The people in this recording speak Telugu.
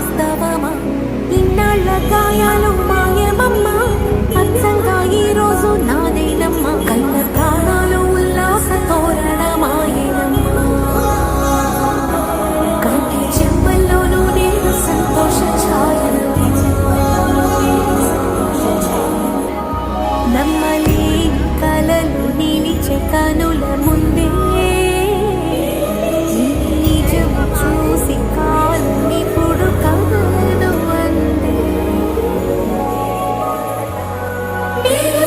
వాస్తవమా? ఇన్నాళ్ళ గాయాలు మాయమమ్మ. అచ్చంగా ఈ రోజు నాదేనమ్మ. కళ్ళ ప్రాణాలు ఉల్లాస తోరణ మాయనమ్మ కంటి చెంబల్లోనూ నేను సంతోష నమ్మలే కలలు నిలిచే కనుల Be